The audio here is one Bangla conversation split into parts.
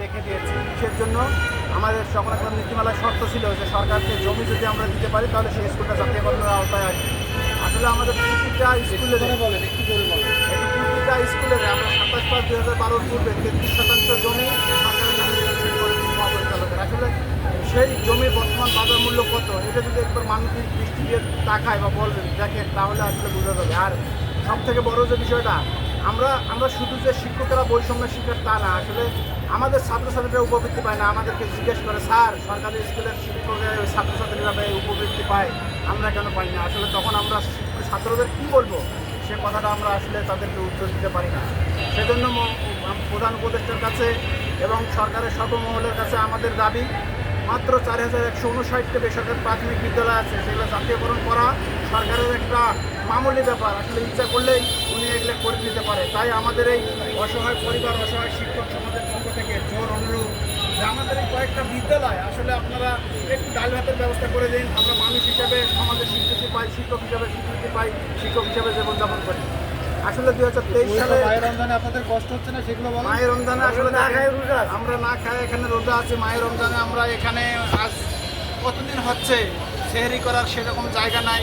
লিখে দিয়েছি। কিসের জন্য আমাদের সকল একটা নীতিমালায় শর্ত ছিল যে সরকারকে জমি যদি আমরা দিতে পারি তাহলে সেই স্কুলটা জাতীয়করণের আওতায় আসবে। আসলে আমাদের প্রতিটা স্কুলে বলেন একটু করে বলেন। প্রতিটা স্কুলে আমরা সাতাশ পাঁচ দুই হাজার বারোর পূর্বে তেত্রিশ শতাংশ জমি সরকারের নামে আসলে সেই জমি বর্তমান বাজার মূল্য কত? এটা যদি একবার মানবিক দৃষ্টি দিয়ে তাকায় বা বলবেন দেখেন তাহলে আসলে বোঝা যাবে। আর সব থেকে বড় যে বিষয়টা আমরা আমরা শুধু যে শিক্ষকেরা বৈষম্যের শিক্ষক তা না, আসলে আমাদের ছাত্রছাত্রীরা উপবৃত্তি পায় না, আমাদেরকে জিজ্ঞেস করে, স্যার, সরকারি স্কুলের শিক্ষকের ছাত্রছাত্রীরা উপবৃত্তি পায়? আমরা কেন পাই না? আসলে তখন আমরা ছাত্রদের কী বলব? সে কথাটা আমরা আসলে তাদেরকে উত্তর দিতে পারি না। সেজন্য প্রধান উপদেষ্টার কাছে এবং সরকারের সর্বমহলের কাছে আমাদের দাবি, মাত্র চার হাজার একশো উনষাটটা বেসরকারি প্রাথমিক বিদ্যালয় আছে, সেগুলো জাতীয়করণ করা সরকারের একটা মামুলি ব্যাপার। আসলে ইচ্ছা করলেই এগুলো করে দিতে পারে। তাই আমাদের এই অসহায় পরিবার অসহায় শিক্ষক সমাজের পক্ষ থেকে জোর অনুরোধ যে আমাদের এই কয়েকটা বিদ্যালয় আসলে আপনারা একটু ডাল ভাতের ব্যবস্থা করে দিন। আমরা মানুষ হিসাবে সমাজের স্বীকৃতি পাই শিক্ষক হিসাবে স্বীকৃতি পাই শিক্ষক হিসাবে জীবনযাপন করি। আসলে দুই হাজার তেইশ সালে মায়ের রমজানে আপনাদের কষ্ট হচ্ছে না সেগুলো মায়ের রমজানে আসলে না খাই আমরা না খাই এখানে রোজা আছে। মায়ের রমজানে আমরা এখানে আজ কতদিন হচ্ছে? সেহরি করার সেরকম জায়গা নাই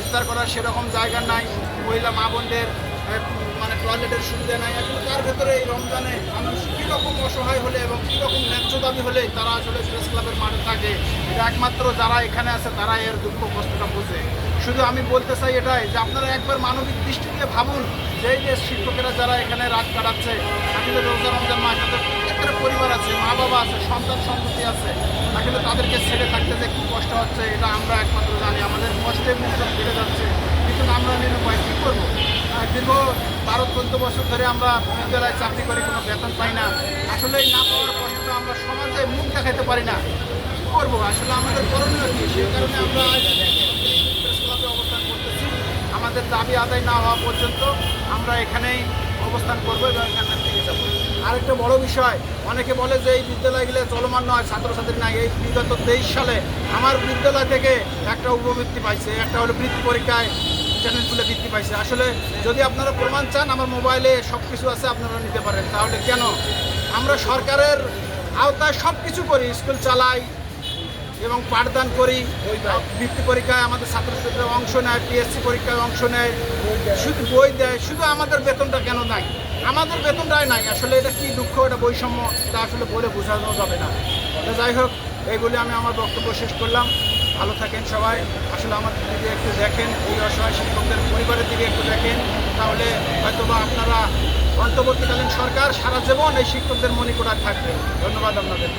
ইফতার করার সেরকম জায়গা নাই। মহিলা মা বোনদের মানে টয়লেটের সুবিধা নাই। আসলে তার ভেতরে এই রমজানে মানুষ কীরকম অসহায় হলে এবং কীরকম ন্যায্য দাবি হলে তারা আসলে প্রেস ক্লাবের মাঠে থাকে? একমাত্র যারা এখানে আছে তারা এর দুঃখ কষ্টটা বোঝে। শুধু আমি বলতে চাই এটাই যে আপনারা একবার মানবিক দৃষ্টি দিয়ে ভাবুন যে যে শিক্ষকেরা যারা এখানে রাত কাটাচ্ছে আসলে রোজা রমজান মাস, তাদের প্রত্যেকের পরিবার আছে মা বাবা আছে, সন্তান সন্ততি আছে আসলে তাদেরকে ছেড়ে থাকতে যে কী কষ্ট হচ্ছে, এটা আমরা একমাত্র জানি। আমাদের কষ্টের মূল্য ফিরে যাচ্ছে। কিন্তু আমরা নিরুপায় কী করব আহ, দীর্ঘ বারো, চোদ্দ বছর ধরে আমরা বিদ্যালয়ে চাকরি করি কোনো বেতন পাই না। আসলে না পাওয়ার কষ্টটা আমরা সমাজে মুখ দেখাতে পারি না। কী করব? আসলে আমাদের করণীয় কী? সেই কারণে আমরা অবস্থান করতেছি। আমাদের দাবি আদায় না হওয়া পর্যন্ত আমরা এখানেই অবস্থান করব এবং এখান থেকে যাব। আরেকটা বড় বিষয়, অনেকে বলে যে এই বিদ্যালয়গুলো চলমান নয়, ছাত্রছাত্রী নাই। এই বিগত তেইশ সালে আমার বিদ্যালয় থেকে একটা উপবৃত্তি পাইছে। একটা হলো বৃত্তি পরীক্ষায় চ্যানেলগুলো বৃদ্ধি পাইছে। আসলে যদি আপনারা প্রমাণ চান, আমার মোবাইলে সব কিছু আছে, আপনারা নিতে পারেন। তাহলে কেন? আমরা সরকারের আওতায় সব কিছু করি, স্কুল চালাই এবং পাঠদান করি। বৃত্তি পরীক্ষায় আমাদের ছাত্রছাত্রীরা অংশ নেয় পিএসসি পরীক্ষায় অংশ নেয়, শুধু বই দেয়, শুধু আমাদের বেতনটা কেন নাই? আমাদের বেতনটাই নাই। আসলে এটা কি দুঃখ, এটা বৈষম্য, এটা আসলে বলে বোঝানো যাবে না। যাই হোক এইগুলি আমি আমার বক্তব্য শেষ করলাম। ভালো থাকেন সবাই। আসলে আমাদের দিকে একটু দেখেন, এই অসহায় শিক্ষকদের পরিবারের দিকে একটু দেখেন, তাহলে হয়তোবা আপনারা অন্তর্বর্তীকালীন সরকার সারা জীবন এই শিক্ষকদের মনিকোটা থাকবে ধন্যবাদ আপনাদের।